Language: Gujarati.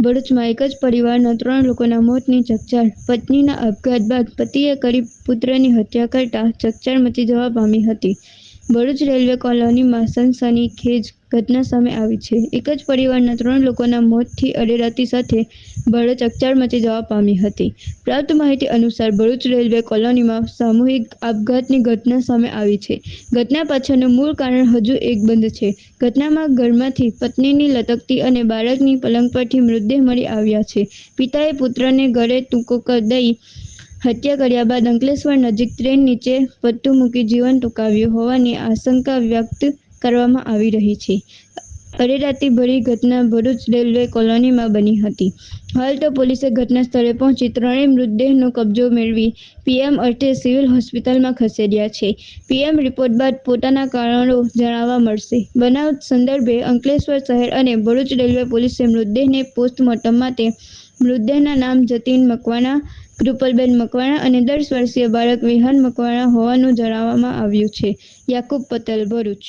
ભરૂચમાં એક જ પરિવારના ત્રણ લોકોના મોતની ચકચાર. પત્નીના આપઘાત બાદ પતિએ કરી પુત્રની હત્યા કરતા ચકચાર મચી જવા પામી હતી. ભરૂચ રેલવે કોલોનીમાં સનસનીખેજ ઘટના સામે આવી છે. એક જ પરિવારના ત્રણ લોકોના મોતથી અડેરાતી સાથે ભરૂચ ચકચાર મચી જવા પામી હતી. પ્રાપ્ત માહિતી અનુસાર ભરૂચ રેલવે કોલોનીમાં સામૂહિક આપઘાતની ઘટના સામે આવી છે. ઘટના પાછળનું મૂળ કારણ હજુ એક બંધ છે. ઘટનામાં ઘરમાંથી પત્નીની લટકતી અને બાળકની પલંગ પરથી મૃતદેહ મળી આવ્યા છે. પિતાએ પુત્રને ઘરે ટૂંકો દઈ હત્યા કર્યા બાદ અંકલેશ્વર નજીક ટ્રેન નીચે પટ્ટું મૂકી જીવન ટૂંકાવ્યું હોવાની આશંકા વ્યક્ત કરવામાં આવી રહી છે. અરેરાતી ભરી ઘટના ભરૂચ રેલવે કોલોનીમાં બની હતી. હાલ તો પોલીસે ઘટના સ્થળે પહોંચી ત્રણેય મૃતદેહનો કબજો મેળવી પીએમ અર્થે સિવિલ હોસ્પિટલમાં ખસેડ્યા છે. પીએમ રિપોર્ટ બાદ પોતાના કારણો જણાવવા મળશે. બનાવ સંદર્ભે અંકલેશ્વર શહેર અને ભરૂચ રેલવે પોલીસે મૃતદેહને પોસ્ટમોર્ટમ માટે મૃતદેહના નામ જતીન મકવાણા કૃપલબેન મકવાણા અને દસ વર્ષીય બાળક વિહાન મકવાણા હોવાનું જણાવવામાં આવ્યું છે. યાકુબ પટેલ ભરૂચ.